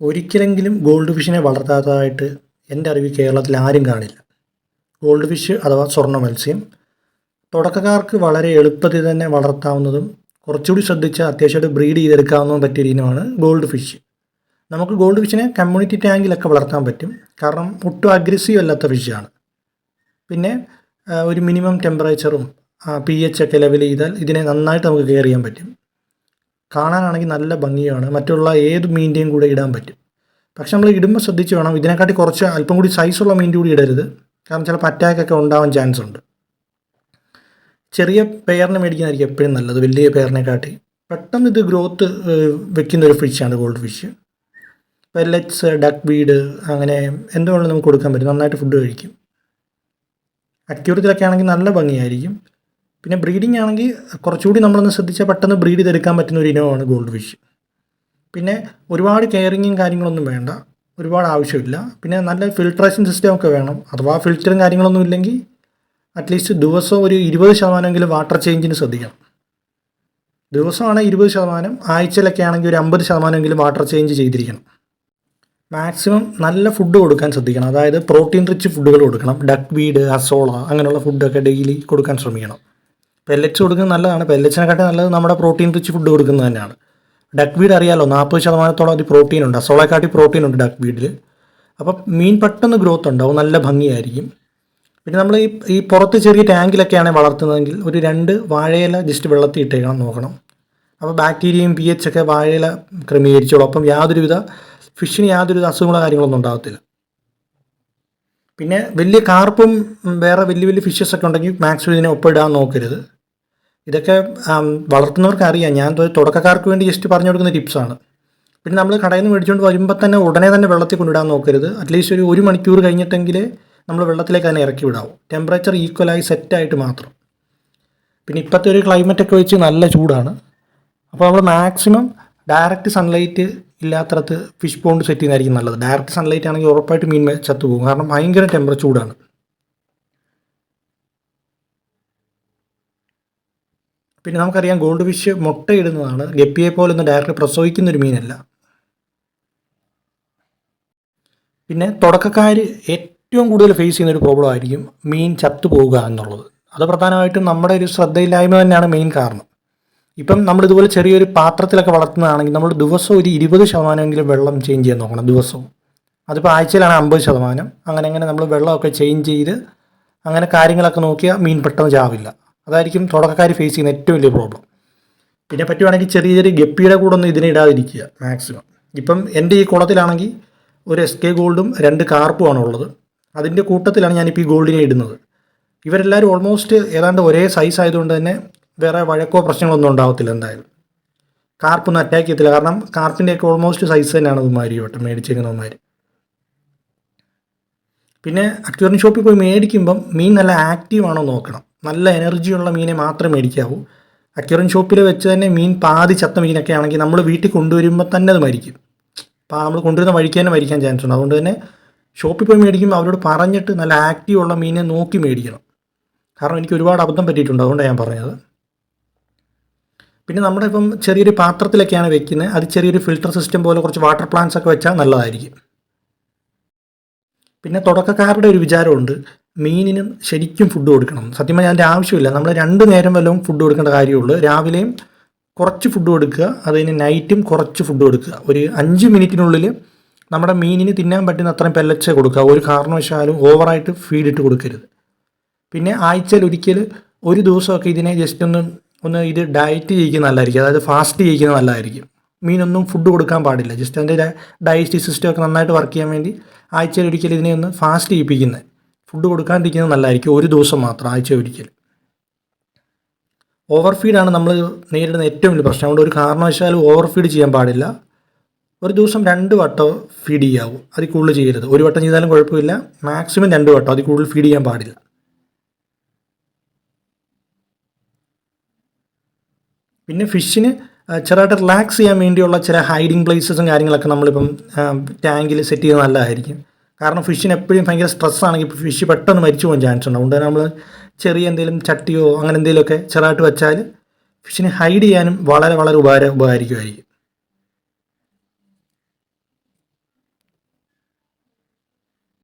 ഒരിക്കലെങ്കിലും ഗോൾഡ് ഫിഷിനെ വളർത്താത്തതായിട്ട് എന്റെ അറിവിൽ കേരളത്തിൽ ആരും കാണില്ല. ഗോൾഡ് ഫിഷ് അഥവാ സ്വർണ മത്സ്യം. തുടക്കക്കാർക്ക് വളരെ എളുപ്പത്തിൽ തന്നെ വളർത്താവുന്നതും കുറച്ചുകൂടി ശ്രദ്ധിച്ച് അത്യാവശ്യമായിട്ട് ബ്രീഡ് ചെയ്തെടുക്കാവുന്നതും പറ്റിയ ഇനമാണ് ഗോൾഡ് ഫിഷ് നമുക്ക് ഗോൾഡ് ഫിഷിനെ കമ്മ്യൂണിറ്റി ടാങ്കിലൊക്കെ വളർത്താൻ പറ്റും. കാരണം ഒട്ടും അഗ്രസീവ് അല്ലാത്ത ഫിഷാണ് പിന്നെ ഒരു മിനിമം ടെമ്പറേച്ചറും പി എച്ച് ഒക്കെ ലെവൽ ചെയ്താൽ ഇതിനെ നന്നായിട്ട് നമുക്ക് കെയർ ചെയ്യാൻ പറ്റും. കാണാനാണെങ്കിൽ നല്ല ഭംഗിയാണ്. മറ്റുള്ള ഏത് മീനിന്റെയും കൂടെ ഇടാൻ പറ്റും. പക്ഷെ നമ്മൾ ഇടുമ്പോൾ ശ്രദ്ധിച്ച് വേണം. ഇതിനെക്കാട്ടി കുറച്ച് അല്പം കൂടി സൈസുള്ള മീനിന്റെ കൂടി ഇടരുത്. കാരണം ചിലപ്പോൾ അറ്റാക്കൊക്കെ ഉണ്ടാവാൻ ചാൻസ് ഉണ്ട്. ചെറിയ പെയറിനെ മേടിക്കുന്നതായിരിക്കും എപ്പോഴും നല്ലത്. വലിയ പെയറിനെക്കാട്ടി പെട്ടെന്ന് ഇത് ഗ്രോത്ത് വെക്കുന്ന ഒരു ഫിഷാണ് gold fish pellets duckweed അങ്ങനെ എന്തുകൊണ്ടും നമുക്ക് കൊടുക്കാൻ പറ്റും. നന്നായിട്ട് ഫുഡ് കഴിക്കും. അക്യൂറത്തിലൊക്കെ ആണെങ്കിൽ നല്ല ഭംഗിയായിരിക്കും. പിന്നെ ബ്രീഡിംഗ് ആണെങ്കിൽ കുറച്ചുകൂടി നമ്മളൊന്ന് ശ്രദ്ധിച്ചാൽ പെട്ടെന്ന് ബ്രീഡ് ചെയ്തെടുക്കാൻ പറ്റുന്ന ഒരു ഇനമാണ് ഗോൾഡ് ഫിഷ്. പിന്നെ ഒരുപാട് കെയറിങ്ങും കാര്യങ്ങളൊന്നും വേണ്ട. ഒരുപാട് ആവശ്യമില്ല. പിന്നെ നല്ല ഫിൽട്രേഷൻ സിസ്റ്റം ഒക്കെ വേണം. അഥവാ ഫിൽറ്ററും കാര്യങ്ങളൊന്നും ഇല്ലെങ്കിൽ അറ്റ്ലീസ്റ്റ് ദിവസം ഒരു ഇരുപത് ശതമാനമെങ്കിലും വാട്ടർ ചേഞ്ചിന് ശ്രദ്ധിക്കണം. ദിവസമാണ് ഇരുപത് ശതമാനം. ആഴ്ചയിലൊക്കെ ആണെങ്കിൽ ഒരു അമ്പത് ശതമാനമെങ്കിലും വാട്ടർ ചേഞ്ച് ചെയ്തിരിക്കണം. മാക്സിമം നല്ല ഫുഡ് കൊടുക്കാൻ ശ്രദ്ധിക്കണം. അതായത് പ്രോട്ടീൻ റിച്ച് ഫുഡുകൾ കൊടുക്കണം. ഡക്ക് വീഡ് അസോള അങ്ങനെയുള്ള ഫുഡൊക്കെ ഡെയിലി കൊടുക്കാൻ ശ്രമിക്കണം. പെല്ലറ്റ്സ് കൊടുക്കുന്നത് നല്ലതാണ്. പെല്ലറ്റ്സിനെക്കാട്ടി നല്ലത് നമ്മുടെ പ്രോട്ടീൻ റിച്ച് ഫുഡ് കൊടുക്കുന്നത് തന്നെയാണ്. ഡക്ക് വീഡ് അറിയാലോ നാൽപ്പത് ശതമാനത്തോളം അത് പ്രോട്ടീൻ ഉണ്ട്. അസോളയെക്കാട്ടി പ്രോട്ടീൻ ഉണ്ട് ഡക്ക് വീഡിൽ അപ്പം മീൻ പെട്ടെന്ന് ഗ്രോത്ത് ഉണ്ടാവും നല്ല ഭംഗിയായിരിക്കും. പിന്നെ നമ്മൾ ഈ ഈ പുറത്ത് ചെറിയ ടാങ്കിലൊക്കെയാണ് വളർത്തുന്നതെങ്കിൽ ഒരു രണ്ട് വാഴയില ജസ്റ്റ് വെള്ളത്തിൽ ഇട്ടേക്കണം നോക്കണം. അപ്പോൾ ബാക്ടീരിയയും പി എച്ച് ഒക്കെ വാഴയില ക്രമീകരിച്ചോളും. അപ്പം യാതൊരുവിധ ഫിഷിന് യാതൊരുവിധ അസുഖങ്ങളോ കാര്യങ്ങളൊന്നും ഉണ്ടാകത്തില്ല പിന്നെ വലിയ കാർപ്പും വേറെ വലിയ വലിയ ഫിഷസ് ഒക്കെ ഉണ്ടെങ്കിൽ മാക്സിമം ഇതിനെ ഒപ്പിടാൻ നോക്കരുത്. ഇതൊക്കെ വളർത്തുന്നവർക്ക് അറിയാം ഞാൻ തുടക്കക്കാർക്ക് വേണ്ടി ജസ്റ്റ് പറഞ്ഞു കൊടുക്കുന്ന ടിപ്സാണ് പിന്നെ നമ്മൾ കടയിൽ നിന്ന് മേടിച്ചുകൊണ്ട് വരുമ്പോൾ തന്നെ ഉടനെ തന്നെ വെള്ളത്തിൽ കൊണ്ടിടാൻ നോക്കരുത്. അറ്റ്ലീസ്റ്റ് ഒരു ഒരു മണിക്കൂർ കഴിഞ്ഞിട്ടെങ്കിൽ നമ്മൾ വെള്ളത്തിലേക്ക് തന്നെ ഇറക്കി വിടാവും. ടെമ്പറേച്ചർ ഈക്വലായി സെറ്റായിട്ട് മാത്രം. പിന്നെ ഇപ്പോഴത്തെ ഒരു ക്ലൈമറ്റൊക്കെ വെച്ച് നല്ല ചൂടാണ്. അപ്പോൾ നമ്മൾ മാക്സിമം ഡയറക്റ്റ് സൺലൈറ്റ് ഇല്ലാത്തടത്ത് ഫിഷ് പോണ്ട് സെറ്റ് ചെയ്യുന്നതായിരിക്കും നല്ലത്. ഡയറക്റ്റ് സൺലൈറ്റ് ആണെങ്കിൽ ഉറപ്പായിട്ട് മീൻ ചത്തുപോകും. കാരണം ഭയങ്കര ടെമ്പറേച്ചർ ചൂടാണ്. പിന്നെ നമുക്കറിയാം ഗോൾഡ് ഫിഷ് മുട്ടയിടുന്നതാണ്. ഗപ്പിയെ പോലെ ഒന്നും ഡയറക്റ്റ് പ്രസവിക്കുന്ന ഒരു മീനല്ല. പിന്നെ തുടക്കക്കാർ ഏറ്റവും കൂടുതൽ ഫേസ് ചെയ്യുന്ന ഒരു പ്രോബ്ലം ആയിരിക്കും മീൻ ചത്തുപോവുക എന്നുള്ളത്. അത് പ്രധാനമായിട്ടും നമ്മുടെ ഒരു ശ്രദ്ധയില്ലായ്മ തന്നെയാണ് മെയിൻ കാരണം. ഇപ്പം നമ്മൾ ഇതുപോലെ ചെറിയൊരു പാത്രത്തിലൊക്കെ വളർത്തുന്നതാണെങ്കിൽ നമ്മൾ ദിവസം ഒരു ഇരുപത് ശതമാനമെങ്കിലും വെള്ളം ചേഞ്ച് ചെയ്യാൻ നോക്കണം ദിവസവും. അതിപ്പോൾ ആഴ്ചയിലാണ് അമ്പത് ശതമാനം. അങ്ങനെ അങ്ങനെ നമ്മൾ വെള്ളമൊക്കെ ചേഞ്ച് ചെയ്ത് അങ്ങനെ കാര്യങ്ങളൊക്കെ നോക്കിയാൽ മീൻ പെട്ടെന്ന് ചാവില്ല. അതായിരിക്കും തുടക്കക്കാർ ഫേസ് ചെയ്യുന്ന ഏറ്റവും വലിയ പ്രോബ്ലം പിന്നെ പറ്റുവാണെങ്കിൽ ചെറിയ ചെറിയ ഗപ്പിയുടെ കൂടെ ഒന്നും ഇതിനെ ഇടാതിരിക്കുക മാക്സിമം ഇപ്പം എന്റെ ഈ കുളത്തിലാണെങ്കിൽ ഒരു എസ് കെ ഗോൾഡും രണ്ട് കാർപ്പുമാണ് ഉള്ളത്. അതിന്റെ കൂട്ടത്തിലാണ് ഞാനിപ്പോൾ ഈ ഗോൾഡിനെ ഇടുന്നത്. ഇവരെല്ലാവരും ഓൾമോസ്റ്റ് ഏതാണ്ട് ഒരേ സൈസ് ആയതുകൊണ്ട് തന്നെ വേറെ വഴക്കോ പ്രശ്നങ്ങളൊന്നും ഉണ്ടാകത്തില്ല എന്തായാലും. കാർപ്പൊന്നും അറ്റാക്ക് ചെയ്യത്തില്ല. കാരണം കാർപ്പിന്റെയൊക്കെ ഓൾമോസ്റ്റ് സൈസ് തന്നെയാണ് ഇവന്മാർ വട്ടം മേടിച്ചേക്കുന്നവന്മാർ പിന്നെ അക്യൂറിൻ ഷോപ്പിൽ പോയി മേടിക്കുമ്പം മീൻ നല്ല ആക്റ്റീവ് ആണോ നോക്കണം. നല്ല എനർജിയുള്ള മീനെ മാത്രമേ മേടിക്കാവൂ. അക്വേറിയം ഷോപ്പിൽ വെച്ച് തന്നെ മീൻ പാതി ചത്ത മീനൊക്കെ ആണെങ്കിൽ നമ്മൾ വീട്ടിൽ കൊണ്ടുവരുമ്പോൾ തന്നെ അത് മരിക്കും. അപ്പോൾ നമ്മൾ കൊണ്ടുവരുന്ന വഴിക്ക് തന്നെ മരിക്കാൻ ചാൻസ് ഉണ്ട്. അതുകൊണ്ട് തന്നെ ഷോപ്പിൽ പോയി മേടിക്കുമ്പോൾ അവരോട് പറഞ്ഞിട്ട് നല്ല ആക്റ്റീവ് ഉള്ള മീനെ നോക്കി മേടിക്കണം. കാരണം എനിക്ക് ഒരുപാട് അബദ്ധം പറ്റിയിട്ടുണ്ട്. അതുകൊണ്ടാണ് ഞാൻ പറഞ്ഞത്. പിന്നെ നമ്മുടെ ഇപ്പം ചെറിയൊരു പാത്രത്തിലൊക്കെയാണ് വെക്കുന്നത്. അത് ചെറിയൊരു ഫിൽട്ടർ സിസ്റ്റം പോലെ കുറച്ച് വാട്ടർ പ്ലാന്റ്സ് ഒക്കെ വെച്ചാൽ നല്ലതായിരിക്കും. പിന്നെ തുടക്കക്കാരുടെ ഒരു വിചാരമുണ്ട്. മീനിനും ശരിക്കും ഫുഡ് കൊടുക്കണം. സത്യം പറഞ്ഞാൽ അതിന്റെ ആവശ്യമില്ല. നമ്മൾ രണ്ട് നേരം വല്ലതും ഫുഡ് കൊടുക്കേണ്ട കാര്യമുള്ളൂ. രാവിലെയും കുറച്ച് ഫുഡ് കൊടുക്കുക. അതിന് നൈറ്റും കുറച്ച് ഫുഡ് കൊടുക്കുക. ഒരു അഞ്ച് മിനിറ്റിനുള്ളിൽ നമ്മുടെ മീനിന് തിന്നാൻ പറ്റുന്ന അത്രയും പെല്ലച്ച കൊടുക്കുക. ഒരു കാരണവശാലും ഓവറായിട്ട് ഫീഡ് ഇട്ട് കൊടുക്കരുത്. പിന്നെ ആഴ്ചയിൽ ഒരിക്കൽ ഒരു ദിവസമൊക്കെ ഇതിനെ ജസ്റ്റ് ഒന്ന് ഒന്ന് ഇത് ഡയറ്റ് ചെയ്യിക്കുന്ന നല്ലതായിരിക്കും. അതായത് ഫാസ്റ്റ് ചെയ്യിക്കുന്ന നല്ലതായിരിക്കും. മീനൊന്നും ഫുഡ് കൊടുക്കാൻ പാടില്ല. ജസ്റ്റ് അതിന്റെ ഡയജസ്റ്റീവ് സിസ്റ്റം ഒക്കെ നന്നായിട്ട് വർക്ക് ചെയ്യാൻ വേണ്ടി ആഴ്ചയിൽ ഒരിക്കൽ ഇതിനെ ഒന്ന് ഫാസ്റ്റ് ചെയ്യിപ്പിക്കുന്നത്. ഫുഡ് കൊടുക്കാണ്ടിരിക്കുന്നത് നല്ലതായിരിക്കും. ഒരു ദിവസം മാത്രം ആഴ്ച ഒരിക്കൽ. ഓവർ ഫീഡാണ് നമ്മൾ നേരിടുന്ന ഏറ്റവും വലിയ പ്രശ്നം. അതുകൊണ്ട് ഒരു കാരണവശാലും ഓവർ ഫീഡ് ചെയ്യാൻ പാടില്ല. ഒരു ദിവസം രണ്ട് വട്ടം ഫീഡ് ചെയ്യാവൂ. അതിൽ കൂടുതൽ ചെയ്യരുത്. ഒരു വട്ടം ചെയ്താലും കുഴപ്പമില്ല. മാക്സിമം രണ്ട് വട്ടം. അതിൽ കൂടുതൽ ഫീഡ് ചെയ്യാൻ പാടില്ല. പിന്നെ ഫിഷിന് ചെറുതായിട്ട് റിലാക്സ് ചെയ്യാൻ വേണ്ടിയുള്ള ചില ഹൈഡിങ് പ്ലേസസും കാര്യങ്ങളൊക്കെ നമ്മളിപ്പം ടാങ്കിൽ സെറ്റ് ചെയ്യുന്നത് നല്ലതായിരിക്കും. കാരണം ഫിഷിന് എപ്പോഴും ഭയങ്കര സ്ട്രെസ് ആണെങ്കിൽ ഫിഷ് പെട്ടെന്ന് മരിച്ചു പോകാൻ ചാൻസ് ഉണ്ട്. അതുകൊണ്ട് നമ്മൾ ചെറിയ എന്തെങ്കിലും ചട്ടിയോ അങ്ങനെ എന്തെങ്കിലുമൊക്കെ ചെറുതായിട്ട് വെച്ചാൽ ഫിഷിനെ ഹൈഡ് ചെയ്യാനും വളരെ വളരെ ഉപകാര ഉപകാരിക്കുമായിരിക്കും.